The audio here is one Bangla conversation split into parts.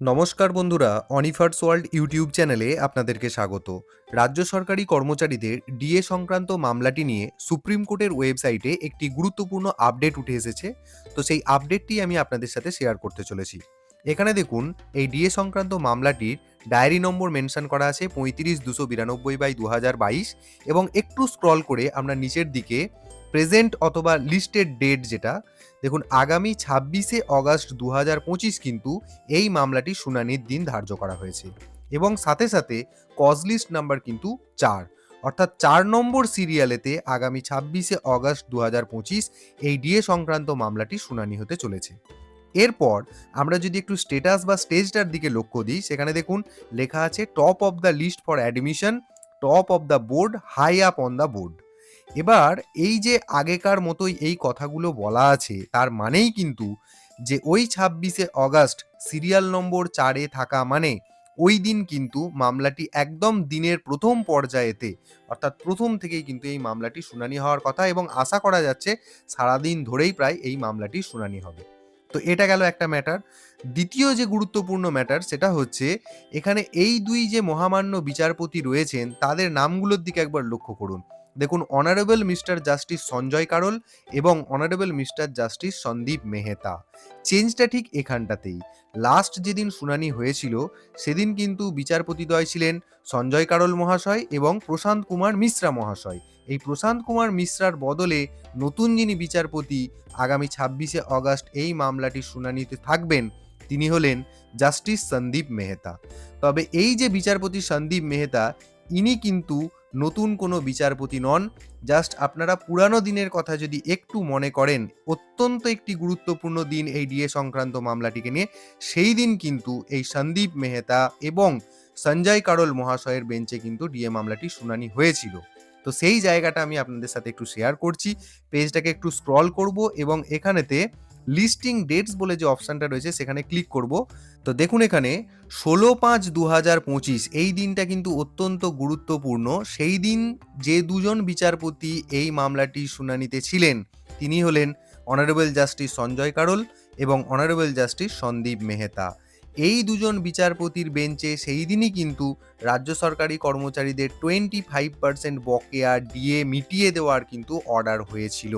নমস্কার বন্ধুরা অনিফার্স ওয়ার্ল্ড ইউটিউব চ্যানেলে আপনাদেরকে স্বাগত। রাজ্য সরকারি কর্মচারীদের ডিএ সংক্রান্ত মামলাটি নিয়ে সুপ্রিম কোর্টের ওয়েবসাইটে একটি গুরুত্বপূর্ণ আপডেট উঠে এসেছে। তো সেই আপডেটটি আমি আপনাদের সাথে শেয়ার করতে চলেছি। এখানে দেখুন, এই ডিএ সংক্রান্ত মামলাটির ডায়েরি নম্বর মেনশন করা আছে পঁয়ত্রিশ দুশো বিরানব্বই বাই দু হাজার বাইশ এবং একটু স্ক্রল করে আমরা নিচের দিকে প্রেজেন্ট অথবা লিস্টেড ডেট যেটা, দেখুন আগামী ছাব্বিশে অগাস্ট দু হাজার পঁচিশ কিন্তু এই মামলাটি শুনানির দিন ধার্য করা হয়েছে। এবং সাথে সাথে কজ লিস্ট নাম্বার কিন্তু চার, অর্থাৎ চার নম্বর সিরিয়ালেতে আগামী ছাব্বিশে অগাস্ট দু হাজার পঁচিশ এই ডিএ সংক্রান্ত মামলাটি শুনানি হতে চলেছে। এরপর আমরা যদি একটু স্টেটাস বা স্টেজটার দিকে লক্ষ্য দিই, সেখানে দেখুন লেখা আছে top of the list for admission top of the board high up on the board এবার এই যে আগেকার মতোই এই কথাগুলো বলা আছে, তার মানেই কিন্তু যে ওই ছাব্বিশে অগাস্ট সিরিয়াল নম্বর চারে থাকা মানে ওই দিন কিন্তু মামলাটি একদম দিনের প্রথম পর্যায়েতে, অর্থাৎ প্রথম থেকেই কিন্তু এই মামলাটি শুনানি হওয়ার কথা এবং আশা করা যাচ্ছে সারাদিন ধরেই প্রায় এই মামলাটি শুনানি হবে। তো এটা গেল একটা ম্যাটার দ্বিতীয় যে গুরুত্বপূর্ণ ম্যাটার সেটা হচ্ছে এখানে এই দুই যে মহামান্য বিচারপতি রয়েছেন, তাদের নামগুলোর দিকে একবার লক্ষ্য করুন। দেখুন honourable mister justice Sanjay Karol এবং honourable mister justice Sandeep Mehta চেঞ্জটা ঠিক এখানটাতেই। লাস্ট যেদিন শুনানি হয়েছিল, সেদিন কিন্তু বিচারপতিদ্বয় ছিলেন সঞ্জয় কারল মহাশয় এবং প্রশান্ত কুমার মিশ্রা মহাশয়। এই প্রশান্ত কুমার মিশ্রার বদলে নতুন যিনি বিচারপতি, আগামী ছাব্বিশে অগাস্ট এই মামলাটির শুনানিতে থাকবেন, তিনি হলেন জাস্টিস সন্দীপ মেহতা তবে এই যে বিচারপতি সন্দীপ মেহতা ইনি কিন্তু নতুন কোনো বিচারপতি নন, জাস্ট আপনারা পুরানো দিনের কথা যদি একটু মনে করেন, অত্যন্ত একটি গুরুত্বপূর্ণ দিন এই ডিএ সংক্রান্ত মামলাটিকে নিয়ে। সেই দিন কিন্তু এই সন্দীপ মেহতা এবং সঞ্জয় কারল মহাশয়ের বেঞ্চে কিন্তু ডিএ মামলাটি শুনানি হয়েছিল। তো সেই জায়গাটা আমি আপনাদের সাথে একটু শেয়ার করছি। পেজটাকে একটু স্ক্রল করব এবং এখানেতে লিস্টিং ডেটস বলে যে অপশানটা রয়েছে, সেখানে ক্লিক করব। তো দেখুন এখানে, ষোলো পাঁচ দু হাজার পঁচিশ, এই দিনটা কিন্তু অত্যন্ত গুরুত্বপূর্ণ। সেই দিন যে দুজন বিচারপতি এই মামলাটি শুনানিতে ছিলেন, তিনি হলেন অনারেবল জাস্টিস সঞ্জয় কারল এবং অনারেবল জাস্টিস সন্দীপ মেহতা। এই দুজন বিচারপতির বেঞ্চে সেই দিনই কিন্তু রাজ্য সরকারি কর্মচারীদের টোয়েন্টি ফাইভ পার্সেন্ট বকেয়া ডিএ মিটিয়ে দেওয়ার কিন্তু অর্ডার হয়েছিল।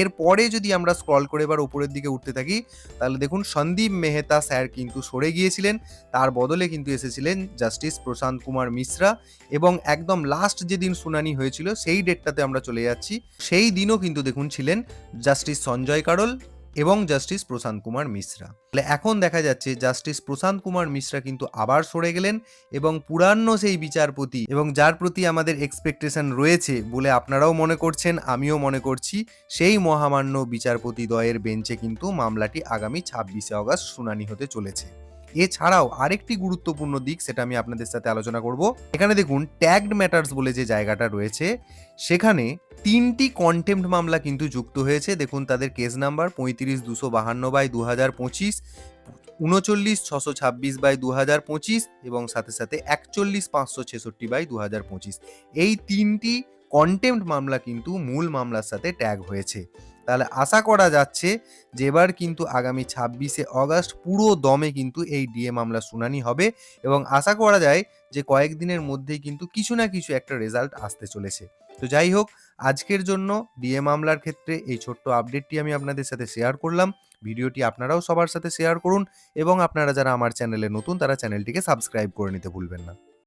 এরপরে যদি আমরা স্ক্রল করে এবার উপরের দিকে উঠতে থাকি, তাহলে দেখুন সন্দীপ মেহতা স্যার কিন্তু সরে গিয়েছিলেন। তার বদলে কিন্তু এসেছিলেন জাস্টিস প্রশান্ত কুমার মিশ্রা এবং একদম লাস্ট যেদিন শুনানি হয়েছিল, সেই ডেটটাতে আমরা চলে যাচ্ছি। সেই দিনও কিন্তু দেখুন ছিলেন জাস্টিস সঞ্জয় কারল। এবং জাস্টিস প্রশান্ত কুমার মিশ্রা। তাহলে এখন দেখা যাচ্ছে জাস্টিস প্রশান্ত কুমার মিশ্রা কিন্তু আবার সরে গেলেন এবং পুরানো সেই বিচারপতি এবং যার প্রতি আমাদের এক্সপেকটেশন রয়েছে বলে আপনারাও মনে করছেন, আমিও মনে করছি, সেই মহামান্য বিচারপতি দয়ের বেঞ্চে কিন্তু মামলাটি আগামী ছাব্বিশে অগস্ট শুনানি হতে চলেছে। এছাড়াও আরেকটি গুরুত্বপূর্ণ দিক সেটা আমি আপনাদের সাথে আলোচনা করব। এখানে দেখুন ট্যাগড ম্যাটার্স বলে যে জায়গাটা রয়েছে, সেখানে তিনটি কন্টেম্পট মামলা কিন্তু যুক্ত হয়েছে। দেখুন, তাদের কেস নাম্বার পঁয়ত্রিশ দুশো বাহান্ন বাই দু হাজার পঁচিশ, উনচল্লিশ ছশো ছাব্বিশ বাই দু হাজার পঁচিশ এবং সাথে সাথে একচল্লিশ পাঁচশো ছেষট্টি বাই দু হাজার পঁচিশ। এই তিনটি কন্টেম্পট মামলা কিন্তু মূল মামলার সাথে ট্যাগ হয়েছে। তাহলে আশা করা যাচ্ছে যে এবার কিন্তু আগামী ছাব্বিশে অগাস্ট পুরো দমে কিন্তু এই ডিএ মামলা শুনানি হবে এবং আশা করা যায় যে কয়েকদিনের মধ্যেই কিন্তু কিছু না কিছু একটা রেজাল্ট আসতে চলেছে। তো যাই হোক, আজকের জন্য ডিএ মামলার ক্ষেত্রে এই ছোট্ট আপডেটটি আমি আপনাদের সাথে শেয়ার করলাম। ভিডিওটি আপনারাও সবার সাথে শেয়ার করুন এবং আপনারা যারা আমার চ্যানেলে নতুন তারা চ্যানেলটিকে সাবস্ক্রাইব করে নিতে ভুলবেন না।